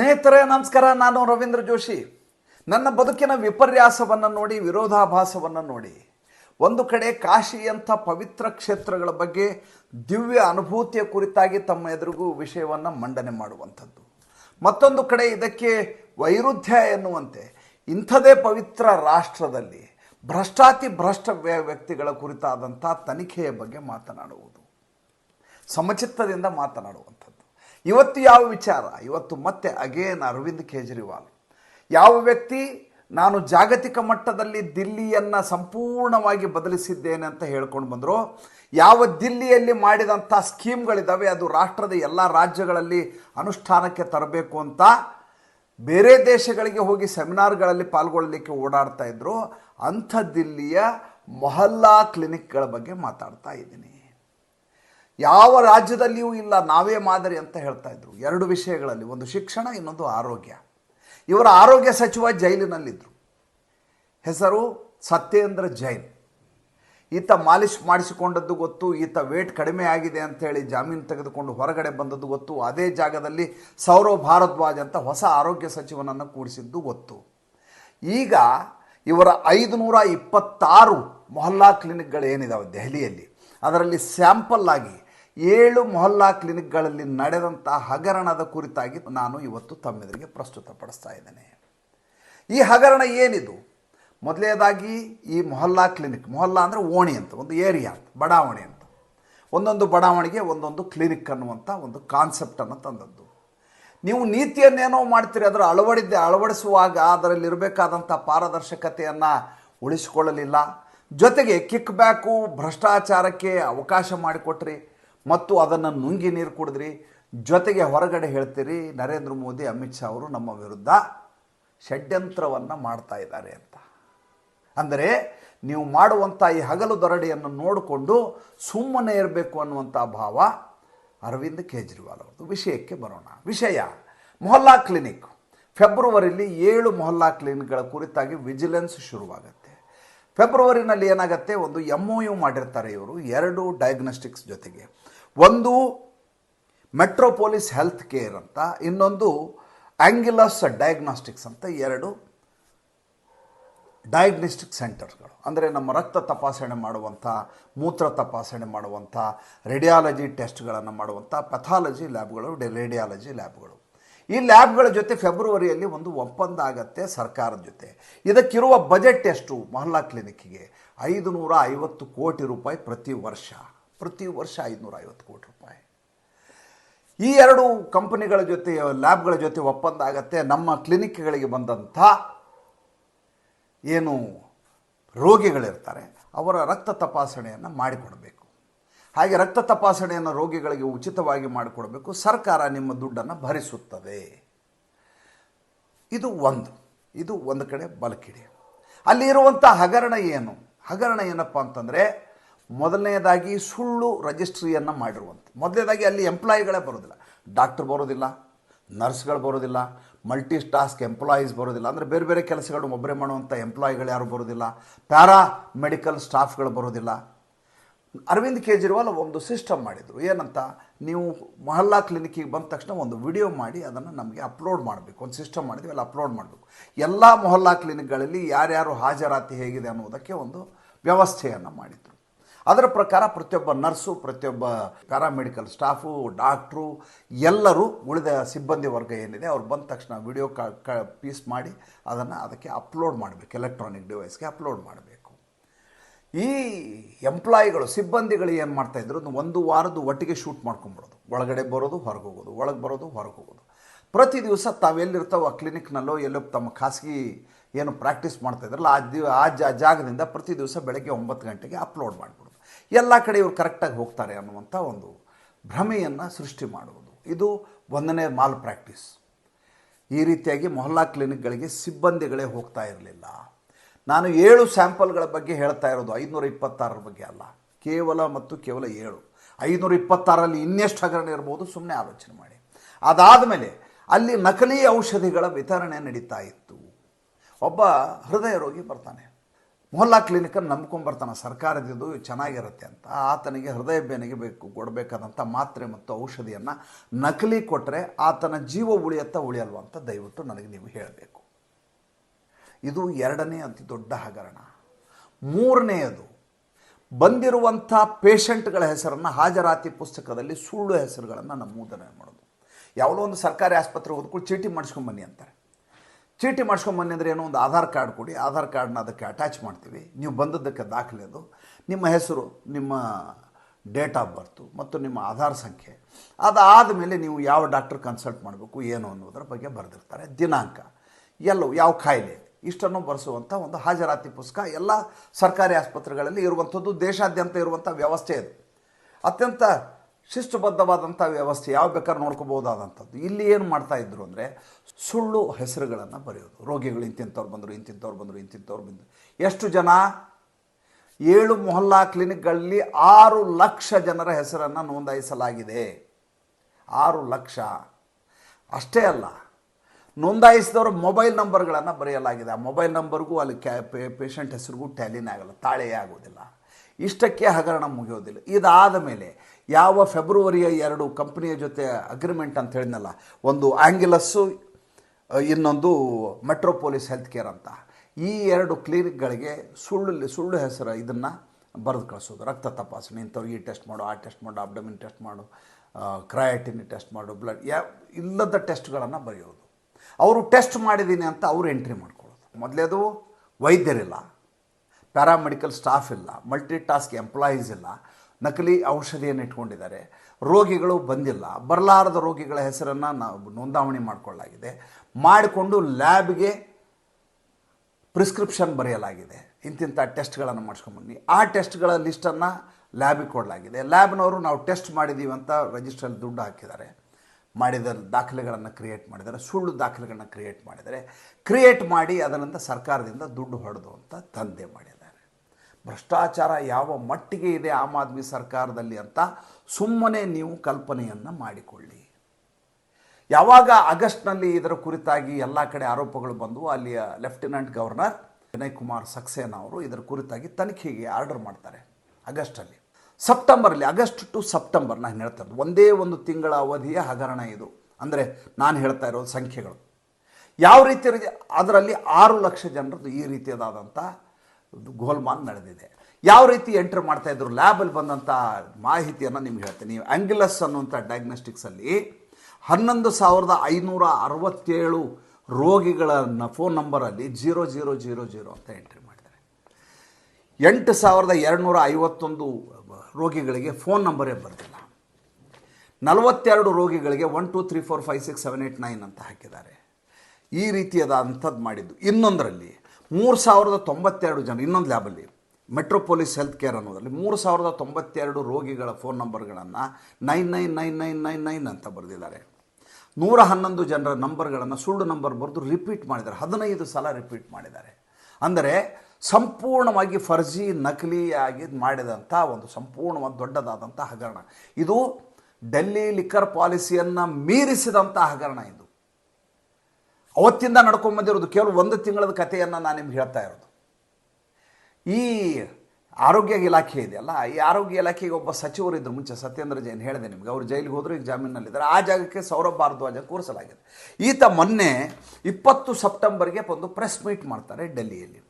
ಸ್ನೇಹಿತರೇ, ನಮಸ್ಕಾರ. ನಾನು ರವೀಂದ್ರ ಜೋಶಿ. ನನ್ನ ಬದುಕಿನ ವಿಪರ್ಯಾಸವನ್ನು ನೋಡಿ, ವಿರೋಧಾಭಾಸವನ್ನು ನೋಡಿ, ಒಂದು ಕಡೆ ಕಾಶಿಯಂಥ ಪವಿತ್ರ ಕ್ಷೇತ್ರಗಳ ಬಗ್ಗೆ ದಿವ್ಯ ಅನುಭೂತಿಯ ಕುರಿತಾಗಿ ತಮ್ಮ ಎದುರಿಗೂ ವಿಷಯವನ್ನು ಮಂಡನೆ ಮಾಡುವಂಥದ್ದು. ಮತ್ತೊಂದು ಕಡೆ ಇದಕ್ಕೆ ವೈರುಧ್ಯ ಎನ್ನುವಂತೆ, ಇಂಥದೇ ಪವಿತ್ರ ರಾಷ್ಟ್ರದಲ್ಲಿ ಭ್ರಷ್ಟಾತಿ ಭ್ರಷ್ಟ ವ್ಯ- ವ್ಯಕ್ತಿಗಳ ಕುರಿತಾದಂಥ ತನಿಖೆಯ ಬಗ್ಗೆ ಮಾತನಾಡುವುದು. ಸಮಚಿತ್ತದಿಂದ ಮಾತನಾಡುವಂಥದ್ದು. ಇವತ್ತು ಯಾವ ವಿಚಾರ? ಇವತ್ತು ಮತ್ತೆ ಅಗೇನ್ ಅರವಿಂದ್ ಕೇಜ್ರಿವಾಲ್. ಯಾವ ವ್ಯಕ್ತಿ, ನಾನು ಜಾಗತಿಕ ಮಟ್ಟದಲ್ಲಿ ದಿಲ್ಲಿಯನ್ನು ಸಂಪೂರ್ಣವಾಗಿ ಬದಲಿಸಿದ್ದೇನೆ ಅಂತ ಹೇಳ್ಕೊಂಡು ಬಂದರು. ಯಾವ ದಿಲ್ಲಿಯಲ್ಲಿ ಮಾಡಿದಂಥ ಸ್ಕೀಮ್ಗಳಿದ್ದಾವೆ ಅದು ರಾಷ್ಟ್ರದ ಎಲ್ಲ ರಾಜ್ಯಗಳಲ್ಲಿ ಅನುಷ್ಠಾನಕ್ಕೆ ತರಬೇಕು ಅಂತ ಬೇರೆ ದೇಶಗಳಿಗೆ ಹೋಗಿ ಸೆಮಿನಾರ್ಗಳಲ್ಲಿ ಪಾಲ್ಗೊಳ್ಳಲಿಕ್ಕೆ ಓಡಾಡ್ತಾ ಇದ್ದರು ಅಂಥ ದಿಲ್ಲಿಯ ಮೊಹಲ್ಲಾ ಕ್ಲಿನಿಕ್ಗಳ ಬಗ್ಗೆ ಮಾತಾಡ್ತಾ ಇದ್ದೀನಿ. ಯಾವ ರಾಜ್ಯದಲ್ಲಿಯೂ ಇಲ್ಲ, ನಾವೇ ಮಾದರಿ ಅಂತ ಹೇಳ್ತಾ ಇದ್ರು. ಎರಡು ವಿಷಯಗಳಲ್ಲಿ, ಒಂದು ಶಿಕ್ಷಣ, ಇನ್ನೊಂದು ಆರೋಗ್ಯ. ಇವರ ಆರೋಗ್ಯ ಸಚಿವ ಜೈಲಿನಲ್ಲಿದ್ದರು ಹೆಸರು ಸತ್ಯೇಂದ್ರ ಜೈನ್. ಈತ ಮಾಲಿಶ್ ಮಾಡಿಸಿಕೊಂಡದ್ದು ಗೊತ್ತು, ಈತ ವೇಟ್ ಕಡಿಮೆ ಆಗಿದೆ ಅಂಥೇಳಿ ಜಾಮೀನು ತೆಗೆದುಕೊಂಡು ಹೊರಗಡೆ ಬಂದದ್ದು ಗೊತ್ತು. ಅದೇ ಜಾಗದಲ್ಲಿ ಸೌರವ್ ಭಾರದ್ವಾಜ್ ಅಂತ ಹೊಸ ಆರೋಗ್ಯ ಸಚಿವನನ್ನು ಕೂಡಿಸಿದ್ದು ಗೊತ್ತು. ಈಗ ಇವರ ಐದುನೂರ ಇಪ್ಪತ್ತಾರು ಮೊಹಲ್ಲಾ ಕ್ಲಿನಿಕ್ಗಳು ಏನಿದಾವೆ ದೆಹಲಿಯಲ್ಲಿ, ಅದರಲ್ಲಿ ಸ್ಯಾಂಪಲ್ ಆಗಿ ಏಳು ಮೊಹಲ್ಲಾ ಕ್ಲಿನಿಕ್ಗಳಲ್ಲಿ ನಡೆದಂಥ ಹಗರಣದ ಕುರಿತಾಗಿ ನಾನು ಇವತ್ತು ತಮ್ಮೆದುರಿಗೆ ಪ್ರಸ್ತುತಪಡಿಸ್ತಾ ಇದ್ದೇನೆ. ಈ ಹಗರಣ ಏನಿದು? ಮೊದಲನೇದಾಗಿ ಈ ಮೊಹಲ್ಲಾ ಕ್ಲಿನಿಕ್, ಮೊಹಲ್ಲಾ ಅಂದರೆ ಓಣಿ ಅಂತ, ಒಂದು ಏರಿಯಾ ಅಂತ, ಬಡಾವಣೆ ಅಂತ. ಒಂದೊಂದು ಬಡಾವಣೆಗೆ ಒಂದೊಂದು ಕ್ಲಿನಿಕ್ ಅನ್ನುವಂಥ ಒಂದು ಕಾನ್ಸೆಪ್ಟನ್ನು ತಂದದ್ದು. ನೀವು ನೀತಿಯನ್ನೇನೋ ಮಾಡ್ತೀರಿ, ಅದರ ಅಳವಡಿದ್ದೆ ಅಳವಡಿಸುವಾಗ ಅದರಲ್ಲಿರಬೇಕಾದಂಥ ಪಾರದರ್ಶಕತೆಯನ್ನು ಉಳಿಸಿಕೊಳ್ಳಲಿಲ್ಲ. ಜೊತೆಗೆ ಕಿಕ್ ಬ್ಯಾಕು ಭ್ರಷ್ಟಾಚಾರಕ್ಕೆ ಅವಕಾಶ ಮಾಡಿಕೊಟ್ರಿ. ಮತ್ತು ಅದನ್ನು ನುಂಗಿ ನೀರು ಕುಡಿದ್ರಿ. ಜೊತೆಗೆ ಹೊರಗಡೆ ಹೇಳ್ತೀರಿ, ನರೇಂದ್ರ ಮೋದಿ, ಅಮಿತ್ ಶಾ ಅವರು ನಮ್ಮ ವಿರುದ್ಧ ಷಡ್ಯಂತ್ರವನ್ನು ಮಾಡ್ತಾ ಇದ್ದಾರೆ ಅಂತ. ಅಂದರೆ ನೀವು ಮಾಡುವಂಥ ಈ ಹಗಲು ದೊರಡಿಯನ್ನು ನೋಡಿಕೊಂಡು ಸುಮ್ಮನೆ ಇರಬೇಕು ಅನ್ನುವಂಥ ಭಾವ ಅರವಿಂದ್ ಕೇಜ್ರಿವಾಲ್ ಅವ್ರದ್ದು ವಿಷಯಕ್ಕೆ ಬರೋಣ. ವಿಷಯ, ಮೊಹಲ್ಲಾ ಕ್ಲಿನಿಕ್. ಫೆಬ್ರವರಿಲಿ ಏಳು ಮೊಹಲ್ಲಾ ಕ್ಲಿನಿಕ್ಗಳ ಕುರಿತಾಗಿ ವಿಜಿಲೆನ್ಸ್ ಶುರುವಾಗುತ್ತೆ. ಫೆಬ್ರವರಿನಲ್ಲಿ ಏನಾಗುತ್ತೆ, ಒಂದು ಎಂ ಒ ಯು ಮಾಡಿರ್ತಾರೆ ಇವರು, ಎರಡು ಡಯಾಗ್ನೋಸ್ಟಿಕ್ಸ್ ಜೊತೆಗೆ. ಒಂದು ಮೆಟ್ರೋಪೋಲಿಸ್ ಹೆಲ್ತ್ ಕೇರ್ ಅಂತ, ಇನ್ನೊಂದು ಆ್ಯಂಗ್ಯುಲಸ್ ಡಯಾಗ್ನಾಸ್ಟಿಕ್ಸ್ ಅಂತ, ಎರಡು ಡಯಾಗ್ನೋಸ್ಟಿಕ್ ಸೆಂಟರ್ಸ್ಗಳು ಅಂದರೆ ನಮ್ಮ ರಕ್ತ ತಪಾಸಣೆ ಮಾಡುವಂಥ, ಮೂತ್ರ ತಪಾಸಣೆ ಮಾಡುವಂಥ ರೇಡಿಯಾಲಜಿ ಟೆಸ್ಟ್ಗಳನ್ನು ಮಾಡುವಂಥ ಪಥಾಲಜಿ ಲ್ಯಾಬ್ಗಳು ರೇಡಿಯಾಲಜಿ ಲ್ಯಾಬ್ಗಳು ಈ ಲ್ಯಾಬ್ಗಳ ಜೊತೆ ಫೆಬ್ರವರಿಯಲ್ಲಿ ಒಂದು ಒಪ್ಪಂದ ಆಗತ್ತೆ ಸರ್ಕಾರದ ಜೊತೆ. ಇದಕ್ಕಿರುವ ಬಜೆಟ್ ಎಷ್ಟು? ಮೊಹಲ್ಲಾ ಕ್ಲಿನಿಕ್ಕಿಗೆ ಐದು ನೂರ ಐವತ್ತು ಕೋಟಿ ರೂಪಾಯಿ ಪ್ರತಿ ವರ್ಷ. ಪ್ರತಿ ವರ್ಷ ಐದುನೂರ ಐವತ್ತು ಕೋಟಿ ರೂಪಾಯಿ. ಈ ಎರಡು ಕಂಪನಿಗಳ ಜೊತೆ, ಲ್ಯಾಬ್ಗಳ ಜೊತೆ ಒಪ್ಪಂದ ಆಗತ್ತೆ. ನಮ್ಮ ಕ್ಲಿನಿಕ್ಗಳಿಗೆ ಬಂದಂಥ ಏನು ರೋಗಿಗಳಿರ್ತಾರೆ, ಅವರ ರಕ್ತ ತಪಾಸಣೆಯನ್ನು ಮಾಡಿಕೊಡಬೇಕು. ಹಾಗೆ ರಕ್ತ ತಪಾಸಣೆಯನ್ನು ರೋಗಿಗಳಿಗೆ ಉಚಿತವಾಗಿ ಮಾಡಿಕೊಡಬೇಕು. ಸರ್ಕಾರ ನಿಮ್ಮ ದುಡ್ಡನ್ನು ಭರಿಸುತ್ತದೆ. ಇದು ಒಂದು. ಇದು ಒಂದು ಕಡೆ ಬಲಕಿಡಿ ಅಲ್ಲಿ ಇರುವಂಥ ಹಗರಣ ಏನು? ಹಗರಣ ಏನಪ್ಪ ಅಂತಂದರೆ ಮೊದಲನೇದಾಗಿ ಸುಳ್ಳು ರಜಿಸ್ಟ್ರಿಯನ್ನು ಮಾಡಿರುವಂಥ ಮೊದಲನೇದಾಗಿ ಅಲ್ಲಿ ಎಂಪ್ಲಾಯಿಗಳೇ ಬರೋದಿಲ್ಲ ಡಾಕ್ಟರ್ ಬರೋದಿಲ್ಲ ನರ್ಸ್ಗಳು ಬರೋದಿಲ್ಲ ಮಲ್ಟಿ ಟಾಸ್ಕ್ ಎಂಪ್ಲಾಯೀಸ್ ಬರೋದಿಲ್ಲ ಅಂದರೆ ಬೇರೆ ಬೇರೆ ಕೆಲಸಗಳು ಒಬ್ಬರೇ ಮಾಡುವಂಥ ಎಂಪ್ಲಾಯಿಗಳು ಯಾರು ಬರೋದಿಲ್ಲ ಪ್ಯಾರಾ ಮೆಡಿಕಲ್ ಸ್ಟಾಫ್ಗಳು ಬರೋದಿಲ್ಲ ಅರವಿಂದ್ ಕೇಜ್ರಿವಾಲ್ ಒಂದು ಸಿಸ್ಟಮ್ ಮಾಡಿದರು. ಏನಂತ? ನೀವು ಮೊಹಲ್ಲಾ ಕ್ಲಿನಿಕ್ಕಿಗೆ ಬಂದ ತಕ್ಷಣ ಒಂದು ವಿಡಿಯೋ ಮಾಡಿ, ಅದನ್ನು ನಮಗೆ ಅಪ್ಲೋಡ್ ಮಾಡಬೇಕು. ಒಂದು ಸಿಸ್ಟಮ್ ಮಾಡಿದ್ವಿ, ಅಲ್ಲಿ ಅಪ್ಲೋಡ್ ಮಾಡಬೇಕು. ಎಲ್ಲ ಮೊಹಲ್ಲಾ ಕ್ಲಿನಿಕ್ಗಳಲ್ಲಿ ಯಾರ್ಯಾರು ಹಾಜರಾತಿ ಹೇಗಿದೆ ಅನ್ನೋದಕ್ಕೆ ಒಂದು ವ್ಯವಸ್ಥೆಯನ್ನು ಮಾಡಿದರು. ಅದರ ಪ್ರಕಾರ ಪ್ರತಿಯೊಬ್ಬ ನರ್ಸು, ಪ್ರತಿಯೊಬ್ಬ ಪ್ಯಾರಾಮೆಡಿಕಲ್ ಸ್ಟಾಫು ಡಾಕ್ಟ್ರು ಎಲ್ಲರೂ ಉಳಿದ ಸಿಬ್ಬಂದಿ ವರ್ಗ ಏನಿದೆ, ಅವ್ರು ಬಂದ ತಕ್ಷಣ ವಿಡಿಯೋ ಕ ಪೀಸ್ ಮಾಡಿ ಅದನ್ನು ಅದಕ್ಕೆ ಅಪ್ಲೋಡ್ ಮಾಡಬೇಕು ಎಲೆಕ್ಟ್ರಾನಿಕ್ ಡಿವೈಸ್ಗೆ ಅಪ್ಲೋಡ್ ಮಾಡಬೇಕು. ಈ ಎಂಪ್ಲಾಯಿಗಳು ಸಿಬ್ಬಂದಿಗಳು ಏನು ಮಾಡ್ತಾಯಿದ್ರು ಒಂದು ವಾರದ ಒಟ್ಟಿಗೆ ಶೂಟ್ ಮಾಡ್ಕೊಂಬಿಡೋದು ಒಳಗಡೆ ಬರೋದು, ಹೊರಗೆ ಹೋಗೋದು, ಒಳಗೆ ಬರೋದು, ಹೊರಗೆ ಹೋಗೋದು. ಪ್ರತಿ ದಿವಸ ತಾವೆಲ್ಲಿರ್ತಾವೆ ಆ ಕ್ಲಿನಿಕ್ನಲ್ಲೋ ಎಲ್ಲೋ ತಮ್ಮ ಖಾಸಗಿ ಏನು ಪ್ರಾಕ್ಟೀಸ್ ಮಾಡ್ತಾಯಿದ್ರಲ್ಲ ಆ ದಿ ಆ ಜಾಗದಿಂದ ಪ್ರತಿ ದಿವಸ ಬೆಳಗ್ಗೆ ಒಂಬತ್ತು ಗಂಟೆಗೆ ಅಪ್ಲೋಡ್ ಮಾಡಿಬಿಡೋದು. ಎಲ್ಲ ಕಡೆ ಇವರು ಕರೆಕ್ಟಾಗಿ ಹೋಗ್ತಾರೆ ಅನ್ನುವಂಥ ಒಂದು ಭ್ರಮೆಯನ್ನು ಸೃಷ್ಟಿ ಮಾಡುವುದು. ಇದು ಒಂದನೇ ಮಾಲ್ ಪ್ರಾಕ್ಟೀಸ್ ಈ ರೀತಿಯಾಗಿ ಮೊಹಲ್ಲಾ ಕ್ಲಿನಿಕ್ಗಳಿಗೆ ಸಿಬ್ಬಂದಿಗಳೇ ಹೋಗ್ತಾ ಇರಲಿಲ್ಲ. ನಾನು ಏಳು ಸ್ಯಾಂಪಲ್ಗಳ ಬಗ್ಗೆ ಹೇಳ್ತಾ ಇರೋದು ಐದುನೂರ ಇಪ್ಪತ್ತಾರರ ಬಗ್ಗೆ ಅಲ್ಲ. ಕೇವಲ ಮತ್ತು ಕೇವಲ ಏಳು. ಐದುನೂರ ಇಪ್ಪತ್ತಾರರಲ್ಲಿ ಇನ್ನೆಷ್ಟು ಹಗರಣ ಇರ್ಬೋದು ಸುಮ್ಮನೆ ಆಲೋಚನೆ ಮಾಡಿ. ಅದಾದ ಮೇಲೆ ಅಲ್ಲಿ ನಕಲಿ ಔಷಧಿಗಳ ವಿತರಣೆ ನಡೀತಾ ಇತ್ತು. ಒಬ್ಬ ಹೃದಯ ರೋಗಿ ಬರ್ತಾನೆ. ಮೊಹಲ್ಲಾ ಕ್ಲಿನಿಕನ್ನು ನಂಬ್ಕೊಂಬರ್ತಾನೆ ಸರ್ಕಾರದಿದ್ದು ಚೆನ್ನಾಗಿರುತ್ತೆ ಅಂತ. ಆತನಿಗೆ ಹೃದಯ ಬೇನೆಗೆ ಬೇಕು ಕೊಡಬೇಕಾದಂಥ ಮಾತ್ರೆ ಮತ್ತು ಔಷಧಿಯನ್ನು ನಕಲಿ ಕೊಟ್ಟರೆ ಆತನ ಜೀವ ಉಳಿಯತ್ತ ಉಳಿಯಲ್ವ ಅಂತ ದಯವಿಟ್ಟು ನನಗೆ ನೀವು ಹೇಳಬೇಕು. ಇದು ಎರಡನೇ ಅತಿ ದೊಡ್ಡ ಹಗರಣ. ಮೂರನೆಯದು, ಬಂದಿರುವಂಥ ಪೇಷಂಟ್ಗಳ ಹೆಸರನ್ನು ಹಾಜರಾತಿ ಪುಸ್ತಕದಲ್ಲಿ ಸುಳ್ಳು ಹೆಸರುಗಳನ್ನು ನಮೂದನೆ ಮಾಡೋದು. ಯಾವುದೋ ಒಂದು ಸರ್ಕಾರಿ ಆಸ್ಪತ್ರೆ ಹೋದ್ಕೊಂಡು ಚೀಟಿ ಮಾಡಿಸ್ಕೊಂಬನ್ನಿ ಅಂತಾರೆ. ಚೀಟಿ ಮಾಡಿಸ್ಕೊಂಬನ್ನಿ ಅಂದರೆ ಏನೋ ಒಂದು ಆಧಾರ್ ಕಾರ್ಡ್ ಕೊಡಿ, ಆಧಾರ್ ಕಾರ್ಡ್ನ ಅದಕ್ಕೆ ಅಟ್ಯಾಚ್ ಮಾಡ್ತೀವಿ. ನೀವು ಬಂದದ್ದಕ್ಕೆ ದಾಖಲೆ ಅದು. ನಿಮ್ಮ ಹೆಸರು, ನಿಮ್ಮ ಡೇಟ್ ಆಫ್ ಬರ್ತು ಮತ್ತು ನಿಮ್ಮ ಆಧಾರ್ ಸಂಖ್ಯೆ. ಅದಾದ ಮೇಲೆ ನೀವು ಯಾವ ಡಾಕ್ಟರ್ ಕನ್ಸಲ್ಟ್ ಮಾಡಬೇಕು, ಏನು ಅನ್ನೋದರ ಬಗ್ಗೆ ಬರೆದಿರ್ತಾರೆ. ದಿನಾಂಕ, ಎಲ್ಲೋ ಯಾವ ಕಾಯಿಲೆ, ಇಷ್ಟನ್ನು ಬರೆಸುವಂಥ ಒಂದು ಹಾಜರಾತಿ ಪುಸ್ತಕ. ಎಲ್ಲ ಸರ್ಕಾರಿ ಆಸ್ಪತ್ರೆಗಳಲ್ಲಿ ಇರುವಂಥದ್ದು ದೇಶಾದ್ಯಂತ ಇರುವಂಥ ವ್ಯವಸ್ಥೆ ಅದು. ಅತ್ಯಂತ ಶಿಸ್ತುಬದ್ಧವಾದಂಥ ವ್ಯವಸ್ಥೆ ಯಾವ ಬೇಕಾದ್ರೂ ನೋಡ್ಕೋಬಹುದಾದಂಥದ್ದು. ಇಲ್ಲಿ ಏನು ಮಾಡ್ತಾ ಇದ್ರು ಅಂದರೆ ಸುಳ್ಳು ಹೆಸರುಗಳನ್ನು ಬರೆಯೋದು. ರೋಗಿಗಳು ಇಂತಿಂಥವ್ರು ಬಂದರು ಇಂತಿಂಥವ್ರು ಬಂದರು ಇಂತಿಂಥವ್ರು ಬಂದರು. ಎಷ್ಟು ಜನ? ಏಳು ಮೊಹಲ್ಲಾ ಕ್ಲಿನಿಕ್ಗಳಲ್ಲಿ ಆರು ಲಕ್ಷ ಜನರ ಹೆಸರನ್ನು ನೋಂದಾಯಿಸಲಾಗಿದೆ. ಆರು ಲಕ್ಷ. ಅಷ್ಟೇ ಅಲ್ಲ, ನೋಂದಾಯಿಸಿದವರ ಮೊಬೈಲ್ ನಂಬರ್ಗಳನ್ನು ಬರೆಯಲಾಗಿದೆ. ಆ ಮೊಬೈಲ್ ನಂಬರ್ಗೂ ಅಲ್ಲಿ ಕ್ಯಾ ಪೇಷಂಟ್ ಹೆಸರಿಗೂ ಟ್ಯಾಲಿನೇ ಆಗಲ್ಲ, ತಾಳೆಯೇ ಆಗೋದಿಲ್ಲ. ಇಷ್ಟಕ್ಕೆ ಹಗರಣ ಮುಗಿಯೋದಿಲ್ಲ. ಇದಾದ ಮೇಲೆ ಯಾವ ಫೆಬ್ರವರಿಯ ಎರಡು ಕಂಪ್ನಿಯ ಜೊತೆ ಅಗ್ರಿಮೆಂಟ್ ಅಂತ ಹೇಳಿದ್ನಲ್ಲ, ಒಂದು ಆ್ಯಂಗಿಲಸ್ಸು ಇನ್ನೊಂದು ಮೆಟ್ರೋಪೊಲಿಸ್ ಹೆಲ್ತ್ ಕೇರ್ ಅಂತ. ಈ ಎರಡು ಕ್ಲಿನಿಕ್ಗಳಿಗೆ ಸುಳ್ಳು ಸುಳ್ಳು ಹೆಸರು ಇದನ್ನು ಬರೆದು ಕಳಿಸೋದು. ರಕ್ತ ತಪಾಸಣೆ ಇಂಥವ್ರಿಗೆ ಈ ಟೆಸ್ಟ್ ಮಾಡು, ಆ ಟೆಸ್ಟ್ ಮಾಡು ಅಬ್ಡಮಿನ್ ಟೆಸ್ಟ್ ಮಾಡು ಕ್ರಯಾಟಿನ್ ಟೆಸ್ಟ್ ಮಾಡು ಬ್ಲಡ್ ಯಾ, ಇಲ್ಲದ ಟೆಸ್ಟ್ಗಳನ್ನು ಬರೆಯೋದು. ಅವರು ಟೆಸ್ಟ್ ಮಾಡಿದ್ದೀನಿ ಅಂತ ಅವರು ಎಂಟ್ರಿ ಮಾಡ್ಕೊಳ್ಳೋದು. ಮೊದಲೇದು ವೈದ್ಯರಿಲ್ಲ ಪ್ಯಾರಾಮೆಡಿಕಲ್ ಸ್ಟಾಫ್ ಇಲ್ಲ ಮಲ್ಟಿ ಟಾಸ್ಕ್ ಎಂಪ್ಲಾಯೀಸ್ ಇಲ್ಲ ನಕಲಿ ಔಷಧಿಯನ್ನು ಇಟ್ಕೊಂಡಿದ್ದಾರೆ. ರೋಗಿಗಳು ಬಂದಿಲ್ಲ. ಬರಲಾರದ ರೋಗಿಗಳ ಹೆಸರನ್ನು ನಾವು ನೋಂದಾವಣಿ ಮಾಡಿಕೊಳ್ಳಲಾಗಿದೆ. ಮಾಡಿಕೊಂಡು ಲ್ಯಾಬ್ಗೆ ಪ್ರಿಸ್ಕ್ರಿಪ್ಷನ್ ಬರೆಯಲಾಗಿದೆ. ಇಂತಿಂಥ ಟೆಸ್ಟ್ಗಳನ್ನು ಮಾಡಿಸ್ಕೊಂಬನ್ನಿ. ಆ ಟೆಸ್ಟ್ಗಳ ಲಿಸ್ಟನ್ನು ಲ್ಯಾಬಿಗೆ ಕೊಡಲಾಗಿದೆ. ಲ್ಯಾಬ್ನವರು ನಾವು ಟೆಸ್ಟ್ ಮಾಡಿದ್ದೀವಿ ಅಂತ ರಿಜಿಸ್ಟ್ರಲ್ಲಿ ದುಡ್ಡು ಹಾಕಿದ್ದಾರೆ. ಮಾಡಿದ ದಾಖಲೆಗಳನ್ನು ಕ್ರಿಯೇಟ್ ಮಾಡಿದ್ದಾರೆ. ಸುಳ್ಳು ದಾಖಲೆಗಳನ್ನು ಕ್ರಿಯೇಟ್ ಮಾಡಿದ್ದಾರೆ. ಕ್ರಿಯೇಟ್ ಮಾಡಿ ಅದರಿಂದ ಸರ್ಕಾರದಿಂದ ದುಡ್ಡು ಹೊಡೆದು ಅಂತ ದಂಧೆ ಮಾಡಿದ್ದಾರೆ. ಭ್ರಷ್ಟಾಚಾರ ಯಾವ ಮಟ್ಟಿಗೆ ಇದೆ ಆಮ್ ಆದ್ಮಿ ಸರ್ಕಾರದಲ್ಲಿ ಅಂತ ಸುಮ್ಮನೆ ನೀವು ಕಲ್ಪನೆಯನ್ನು ಮಾಡಿಕೊಳ್ಳಿ. ಯಾವಾಗ ಆಗಸ್ಟ್ನಲ್ಲಿ ಇದರ ಕುರಿತಾಗಿ ಎಲ್ಲ ಕಡೆ ಆರೋಪಗಳು ಬಂದವು, ಅಲ್ಲಿಯ ಲೆಫ್ಟಿನೆಂಟ್ ಗವರ್ನರ್ ವಿನಯ್ ಕುಮಾರ್ ಸಕ್ಸೇನಾ ಅವರು ಇದರ ಕುರಿತಾಗಿ ತನಿಖೆಗೆ ಆರ್ಡರ್ ಮಾಡ್ತಾರೆ ಆಗಸ್ಟಲ್ಲಿ ಸೆಪ್ಟೆಂಬರಲ್ಲಿ ಆಗಸ್ಟ್ ಟು ಸೆಪ್ಟೆಂಬರ್ ನಾನು ಹೇಳ್ತಾ ಇರೋದು, ಒಂದೇ ಒಂದು ತಿಂಗಳ ಅವಧಿಯ ಹಗರಣ ಇದು. ಅಂದರೆ ನಾನು ಹೇಳ್ತಾ ಇರೋದು ಸಂಖ್ಯೆಗಳು. ಯಾವ ರೀತಿ ಅದರಲ್ಲಿ ಆರು ಲಕ್ಷ ಜನರದ್ದು ಈ ರೀತಿಯಾದಂಥ ಗೋಲ್ಮಾಲ್ ನಡೆದಿದೆ. ಯಾವ ರೀತಿ ಎಂಟ್ರ್ ಮಾಡ್ತಾ ಇದ್ರು, ಲ್ಯಾಬಲ್ಲಿ ಬಂದಂಥ ಮಾಹಿತಿಯನ್ನು ನಿಮ್ಗೆ ಹೇಳ್ತೀನಿ. ಆಂಗ್ಯುಲಸ್ ಅನ್ನುವಂಥ ಡಯಾಗ್ನೋಸ್ಟಿಕ್ಸಲ್ಲಿ ಹನ್ನೊಂದು ಸಾವಿರದ ಐನೂರ ಅರವತ್ತೇಳು ರೋಗಿಗಳ ಫೋನ್ ನಂಬರಲ್ಲಿ ಜೀರೋ ಜೀರೋ ಜೀರೋ ಜೀರೋ ಅಂತ ಎಂಟ್ರಿ ಮಾಡಿದ್ದಾರೆ. ಎಂಟು ಸಾವಿರದ ಎರಡುನೂರ ಐವತ್ತೊಂದು ರೋಗಿಗಳಿಗೆ ಫೋನ್ ನಂಬರೇ ಬರ್ತಿಲ್ಲ ನಲವತ್ತೆರಡು ರೋಗಿಗಳಿಗೆ one two three four five six seven eight nine ಅಂತ ಹಾಕಿದ್ದಾರೆ. ಈ ರೀತಿಯಾದಂಥದ್ದು ಮಾಡಿದ್ದು. ಇನ್ನೊಂದರಲ್ಲಿ ಮೂರು ಸಾವಿರದ ತೊಂಬತ್ತೆರಡು ಜನ, ಇನ್ನೊಂದು ಲ್ಯಾಬಲ್ಲಿ ಮೆಟ್ರೋಪೊಲಿಸ್ ಹೆಲ್ತ್ ಕೇರ್ ಅನ್ನೋದರಲ್ಲಿ ಮೂರು ಸಾವಿರದ ತೊಂಬತ್ತೆರಡು ರೋಗಿಗಳ phone ನಂಬರ್ಗಳನ್ನು nine nine nine nine nine nine ಅಂತ ಬರೆದಿದ್ದಾರೆ. ನೂರ ಹನ್ನೊಂದು ಜನರ ನಂಬರ್ಗಳನ್ನು ಸುಳ್ಳು ನಂಬರ್ ಬರೆದು ರಿಪೀಟ್ ಮಾಡಿದ್ದಾರೆ. ಹದಿನೈದು ಸಲ ರಿಪೀಟ್ ಮಾಡಿದ್ದಾರೆ. ಅಂದರೆ ಸಂಪೂರ್ಣವಾಗಿ ಫರ್ಜಿ ನಕಲಿಯಾಗಿ ಮಾಡಿದಂಥ ಒಂದು ಸಂಪೂರ್ಣವಾದ ದೊಡ್ಡದಾದಂಥ ಹಗರಣ. ಇದು ಡೆಲ್ಲಿ ಲಿಕ್ಕರ್ ಪಾಲಿಸಿಯನ್ನು ಮೀರಿಸಿದಂಥ ಹಗರಣ ಇದು. ಅವತ್ತಿಂದ ನಡ್ಕೊಂಬಂದಿರೋದು ಕೇವಲ ಒಂದು ತಿಂಗಳದ ಕಥೆಯನ್ನು ನಾನು ನಿಮ್ಗೆ ಹೇಳ್ತಾ ಇರೋದು. ಈ ಆರೋಗ್ಯ ಇಲಾಖೆ ಇದೆಯಲ್ಲ ಈ ಆರೋಗ್ಯ ಇಲಾಖೆಗೆ ಒಬ್ಬ ಸಚಿವರು ಇದ್ದರು ಮುಂಚೆ, ಸತ್ಯೇಂದ್ರ ಜೈನ್ ಹೇಳಿದೆ ನಿಮಗೆ, ಅವರು ಜೈಲಿಗೆ ಹೋದರು, ಈಗ ಜಾಮೀನಲ್ಲಿದ್ದಾರೆ ಆ ಜಾಗಕ್ಕೆ ಸೌರಭ್ ಭಾರದ್ವಾಜ ಕೂರಿಸಲಾಗಿದೆ. ಈತ ಮೊನ್ನೆ ಇಪ್ಪತ್ತು ಸೆಪ್ಟೆಂಬರ್ಗೆ ಒಂದು ಪ್ರೆಸ್ ಮೀಟ್ ಮಾಡ್ತಾರೆ ಡೆಲ್ಲಿಯಲ್ಲಿ.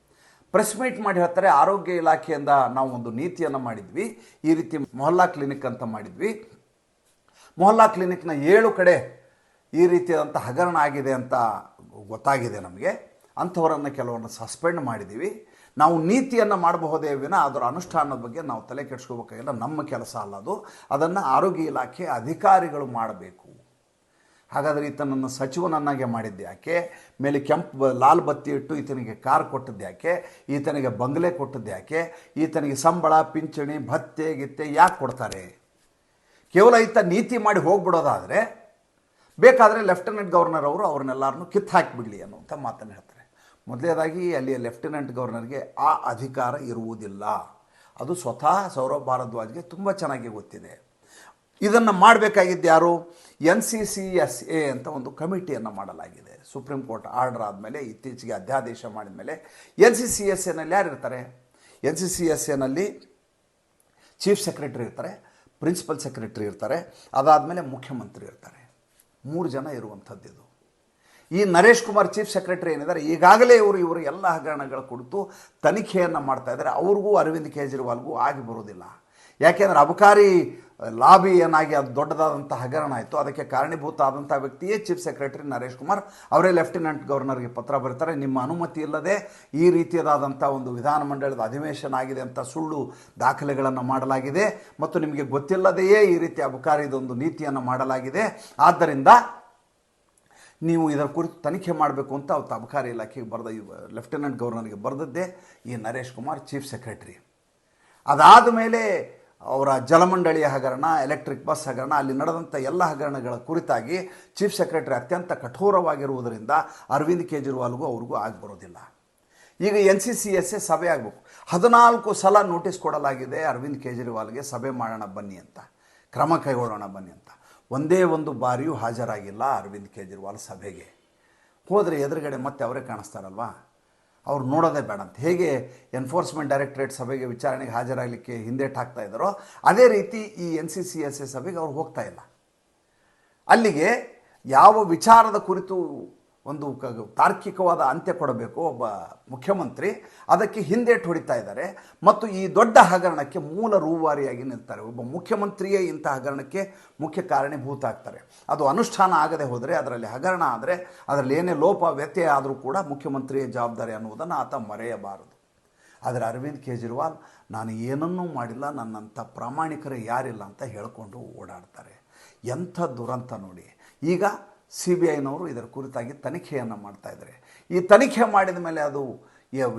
ಪ್ರೆಸ್ ಮೀಟ್ ಮಾಡಿ ಹೇಳ್ತಾರೆ, ಆರೋಗ್ಯ ಇಲಾಖೆಯಿಂದ ನಾವು ಒಂದು ನೀತಿಯನ್ನು ಮಾಡಿದ್ವಿ, ಈ ರೀತಿ ಮೊಹಲ್ಲಾ ಕ್ಲಿನಿಕ್ ಅಂತ ಮಾಡಿದ್ವಿ. ಮೊಹಲ್ಲಾ ಕ್ಲಿನಿಕ್ನ ಏಳು ಕಡೆ ಈ ರೀತಿಯಾದಂಥ ಹಗರಣ ಆಗಿದೆ ಅಂತ ಗೊತ್ತಾಗಿದೆ ನಮಗೆ. ಅಂಥವರನ್ನು ಕೆಲವನ್ನು ಸಸ್ಪೆಂಡ್ ಮಾಡಿದ್ದೀವಿ. ನಾವು ನೀತಿಯನ್ನು ಮಾಡಬಹುದೇ ವಿನ ಅದರ ಅನುಷ್ಠಾನದ ಬಗ್ಗೆ ನಾವು ತಲೆ ಕೆಡಿಸ್ಕೋಬೇಕಾಗಿಲ್ಲ. ನಮ್ಮ ಕೆಲಸ ಅಲ್ಲ ಅದು. ಅದನ್ನು ಆರೋಗ್ಯ ಇಲಾಖೆ ಅಧಿಕಾರಿಗಳು ಮಾಡಬೇಕು. ಹಾಗಾದರೆ ಈತನನ್ನು ಸಚಿವನನ್ನಾಗೆ ಮಾಡಿದ್ದೆ ಯಾಕೆ? ಮೇಲೆ ಕೆಂಪು ಲಾಲ್ ಬತ್ತಿ ಇಟ್ಟು ಈತನಿಗೆ ಕಾರ್ ಕೊಟ್ಟದ್ದು ಯಾಕೆ? ಈತನಿಗೆ ಬಂಗಲೆ ಕೊಟ್ಟದ್ದು ಯಾಕೆ? ಈತನಿಗೆ ಸಂಬಳ, ಪಿಂಚಣಿ, ಭತ್ತೆ, ಗಿತ್ತೆ ಯಾಕೆ ಕೊಡ್ತಾರೆ? ಕೇವಲ ಈತ ನೀತಿ ಮಾಡಿ ಹೋಗ್ಬಿಡೋದಾದರೆ ಬೇಕಾದರೆ ಲೆಫ್ಟಿನೆಂಟ್ ಗವರ್ನರ್ ಅವರು ಅವ್ರನ್ನೆಲ್ಲರನ್ನು ಕಿತ್ತು ಹಾಕಿಬಿಡಲಿ ಅನ್ನುವಂಥ ಮಾತನ್ನು ಹೇಳ್ತಾರೆ. ಮೊದಲನೇದಾಗಿ ಅಲ್ಲಿಯ ಲೆಫ್ಟಿನೆಂಟ್ ಗವರ್ನರ್ಗೆ ಆ ಅಧಿಕಾರ ಇರುವುದಿಲ್ಲ. ಅದು ಸ್ವತಃ ಸೌರಭ್ ಭಾರದ್ವಾಜ್ಗೆ ತುಂಬ ಚೆನ್ನಾಗಿ ಗೊತ್ತಿದೆ. ಇದನ್ನು ಮಾಡಬೇಕಾಗಿದ್ದು ಯಾರು? N C C S A ಅಂತ ಒಂದು ಕಮಿಟಿಯನ್ನು ಮಾಡಲಾಗಿದೆ. ಸುಪ್ರೀಂ ಕೋರ್ಟ್ ಆರ್ಡರ್ ಆದಮೇಲೆ, ಇತ್ತೀಚೆಗೆ ಅಧ್ಯಾದೇಶ ಮಾಡಿದ ಮೇಲೆ ಎನ್ ಸಿ ಸಿ ಎಸ್ ಎನಲ್ಲಿ ಯಾರು ಇರ್ತಾರೆ? ಎನ್ ಸಿ ಸಿ ಎಸ್ ಎನಲ್ಲಿ ಚೀಫ್ ಸೆಕ್ರೆಟರಿ ಇರ್ತಾರೆ, ಪ್ರಿನ್ಸಿಪಲ್ ಸೆಕ್ರೆಟರಿ ಇರ್ತಾರೆ, ಅದಾದಮೇಲೆ ಮುಖ್ಯಮಂತ್ರಿ ಇರ್ತಾರೆ. ಮೂರು ಜನ ಇರುವಂಥದ್ದು ಇದು. ಈ ನರೇಶ್ ಕುಮಾರ್ ಚೀಫ್ ಸೆಕ್ರೆಟರಿ ಏನಿದ್ದಾರೆ, ಈಗಾಗಲೇ ಇವರು ಇವರು ಎಲ್ಲ ಹಗರಣಗಳ ಕೊಡ್ತು ತನಿಖೆಯನ್ನು ಮಾಡ್ತಾ ಇದ್ದಾರೆ. ಅವ್ರಿಗೂ ಅರವಿಂದ್ ಕೇಜ್ರಿವಾಲ್ಗೂ ಆಗಿ ಬರೋದಿಲ್ಲ ಯಾಕೆಂದರೆ ಅಬಕಾರಿ ಲಾಬಿ ಏನಾಗಿ ಅದು ದೊಡ್ಡದಾದಂಥ ಹಗರಣ ಆಯಿತು. ಅದಕ್ಕೆ ಕಾರಣೀಭೂತ ಆದಂಥ ವ್ಯಕ್ತಿಯೇ ಚೀಫ್ ಸೆಕ್ರೆಟರಿ ನರೇಶ್ ಕುಮಾರ್. ಅವರೇ ಲೆಫ್ಟಿನೆಂಟ್ ಗವರ್ನರ್ಗೆ ಪತ್ರ ಬರೀತಾರೆ. ನಿಮ್ಮ ಅನುಮತಿ ಇಲ್ಲದೆ ಈ ರೀತಿಯಾದಂಥ ಒಂದು ವಿಧಾನಮಂಡಲದ ಅಧಿವೇಶನ ಆಗಿದೆ ಅಂತ ಸುಳ್ಳು ದಾಖಲೆಗಳನ್ನು ಮಾಡಲಾಗಿದೆ. ಮತ್ತು ನಿಮಗೆ ಗೊತ್ತಿಲ್ಲದೆಯೇ ಈ ರೀತಿ ಅಬಕಾರಿದೊಂದು ನೀತಿಯನ್ನು ಮಾಡಲಾಗಿದೆ. ಆದ್ದರಿಂದ ನೀವು ಇದರ ಕುರಿತು ತನಿಖೆ ಮಾಡಬೇಕು ಅಂತ ಅವತ್ತು ಅಬಕಾರಿ ಇಲಾಖೆಗೆ ಬರೆದ ಲೆಫ್ಟಿನೆಂಟ್ ಗವರ್ನರ್ಗೆ ಬರೆದದ್ದೇ ಈ ನರೇಶ್ ಕುಮಾರ್, ಚೀಫ್ ಸೆಕ್ರೆಟರಿ. ಅದಾದ ಮೇಲೆ ಅವರ ಜಲಮಂಡಳಿಯ ಹಗರಣ ಎಲೆಕ್ಟ್ರಿಕ್ ಬಸ್ ಹಗರಣ, ಅಲ್ಲಿ ನಡೆದಂಥ ಎಲ್ಲ ಹಗರಣಗಳ ಕುರಿತಾಗಿ ಚೀಫ್ ಸೆಕ್ರೆಟರಿ ಅತ್ಯಂತ ಕಠೋರವಾಗಿರುವುದರಿಂದ ಅರವಿಂದ್ ಕೇಜ್ರಿವಾಲ್ಗೂ ಅವ್ರಿಗೂ ಆಗಿಬರೋದಿಲ್ಲ ಈಗ N C C S A ಸಭೆ ಆಗಬೇಕು. ಹದಿನಾಲ್ಕು ಸಲ ನೋಟಿಸ್ ಕೊಡಲಾಗಿದೆ ಅರವಿಂದ್ ಕೇಜ್ರಿವಾಲ್ಗೆ ಸಭೆ ಮಾಡೋಣ ಬನ್ನಿ ಅಂತ. ಕ್ರಮ ಕೈಗೊಳ್ಳೋಣ ಬನ್ನಿ ಅಂತ. ಒಂದೇ ಒಂದು ಬಾರಿಯೂ ಹಾಜರಾಗಿಲ್ಲ ಅರವಿಂದ್ ಕೇಜ್ರಿವಾಲ್ ಸಭೆಗೆ. ಹೋದರೆ ಎದುರುಗಡೆ ಮತ್ತೆ ಅವರೇ ಕಾಣಿಸ್ತಾರಲ್ವಾ? ಅವ್ರು ನೋಡೋದೇ ಬೇಡ ಅಂತ. ಹೇಗೆ ಎನ್ಫೋರ್ಸ್ಮೆಂಟ್ ಡೈರೆಕ್ಟರೇಟ್ ಸಭೆಗೆ ವಿಚಾರಣೆಗೆ ಹಾಜರಾಗಲಿಕ್ಕೆ ಹಿಂದೇಟ್ ಹಾಕ್ತಾ ಇದ್ದಾರೋ, ಅದೇ ರೀತಿ ಈ N C C S A ಸಭೆಗೆ ಅವ್ರು ಹೋಗ್ತಾ ಇಲ್ಲ. ಅಲ್ಲಿಗೆ ಯಾವ ವಿಚಾರದ ಕುರಿತು ಒಂದು ತಾರ್ಕಿಕವಾದ ಅಂತ್ಯ ಕೊಡಬೇಕು ಒಬ್ಬ ಮುಖ್ಯಮಂತ್ರಿ. ಅದಕ್ಕೆ ಹಿಂದೇಟು ಹೊಡಿತಾ ಇದ್ದಾರೆ. ಮತ್ತು ಈ ದೊಡ್ಡ ಹಗರಣಕ್ಕೆ ಮೂಲ ರೂವಾರಿಯಾಗಿ ನಿಲ್ತಾರೆ. ಒಬ್ಬ ಮುಖ್ಯಮಂತ್ರಿಯೇ ಇಂಥ ಹಗರಣಕ್ಕೆ ಮುಖ್ಯ ಕಾರಣೀಭೂತ ಆಗ್ತಾರೆ. ಅದು ಅನುಷ್ಠಾನ ಆಗದೆ ಹೋದರೆ, ಅದರಲ್ಲಿ ಹಗರಣ ಆದರೆ, ಅದರಲ್ಲಿ ಏನೇ ಲೋಪ ವ್ಯತ್ಯಯ ಆದರೂ ಕೂಡ ಮುಖ್ಯಮಂತ್ರಿಯ ಜವಾಬ್ದಾರಿ ಅನ್ನುವುದನ್ನು ಆತ ಮರೆಯಬಾರದು. ಆದರೆ ಅರವಿಂದ್ ಕೇಜ್ರಿವಾಲ್, ನಾನು ಏನನ್ನೂ ಮಾಡಿಲ್ಲ, ನನ್ನಂಥ ಪ್ರಾಮಾಣಿಕರೇ ಯಾರಿಲ್ಲ ಅಂತ ಹೇಳಿಕೊಂಡು ಓಡಾಡ್ತಾರೆ. ಎಂಥ ದುರಂತ ನೋಡಿ. ಈಗ ಸಿ ಬಿ ಐನವರು ಇದರ ಕುರಿತಾಗಿ ತನಿಖೆಯನ್ನು ಮಾಡ್ತಾಯಿದ್ದಾರೆ ಈ ತನಿಖೆ ಮಾಡಿದ ಮೇಲೆ ಅದು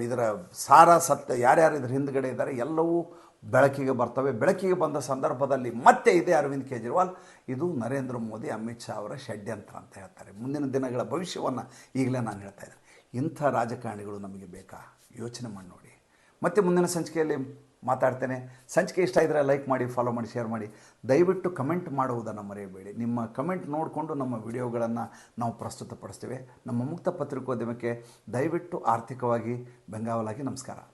ಇದರ ಸಾರ ಸತ್ಯ ಯಾರ್ಯಾರು ಇದ್ರ ಹಿಂದ್ಗಡೆ ಇದ್ದಾರೆ ಎಲ್ಲವೂ ಬೆಳಕಿಗೆ ಬರ್ತವೆ. ಬೆಳಕಿಗೆ ಬಂದ ಸಂದರ್ಭದಲ್ಲಿ ಮತ್ತೆ ಇದೆ ಅರವಿಂದ್ ಕೇಜ್ರಿವಾಲ್, ಇದು ನರೇಂದ್ರ ಮೋದಿ, ಅಮಿತ್ ಶಾ ಅವರ ಷಡ್ಯಂತ್ರ ಅಂತ ಹೇಳ್ತಾರೆ. ಮುಂದಿನ ದಿನಗಳ ಭವಿಷ್ಯವನ್ನು ಈಗಲೇ ನಾನು ಹೇಳ್ತಾ ಇದ್ದೇನೆ. ಇಂಥ ರಾಜಕಾರಣಿಗಳು ನಮಗೆ ಬೇಕಾ? ಯೋಚನೆ ಮಾಡಿ ನೋಡಿ. ಮತ್ತೆ ಮುಂದಿನ ಸಂಚಿಕೆಯಲ್ಲಿ ಮಾತಾಡ್ತೇನೆ. ಸಂಚಿಕೆ ಇಷ್ಟ ಇದ್ದರೆ ಲೈಕ್ ಮಾಡಿ ಫಾಲೋ ಮಾಡಿ ಶೇರ್ ಮಾಡಿ. ದಯವಿಟ್ಟು ಕಮೆಂಟ್ ಮಾಡುವುದನ್ನು ಮರೆಯಬೇಡಿ. ನಿಮ್ಮ ಕಮೆಂಟ್ ನೋಡಿಕೊಂಡು ನಮ್ಮ ವಿಡಿಯೋಗಳನ್ನು ನಾವು ಪ್ರಸ್ತುತಪಡಿಸ್ತೇವೆ. ನಮ್ಮ ಮುಕ್ತ ಪತ್ರಿಕೋದ್ಯಮಕ್ಕೆ ದಯವಿಟ್ಟು ಆರ್ಥಿಕವಾಗಿ ಬೆಂಗಾವಲಾಗಿ ನಮಸ್ಕಾರ.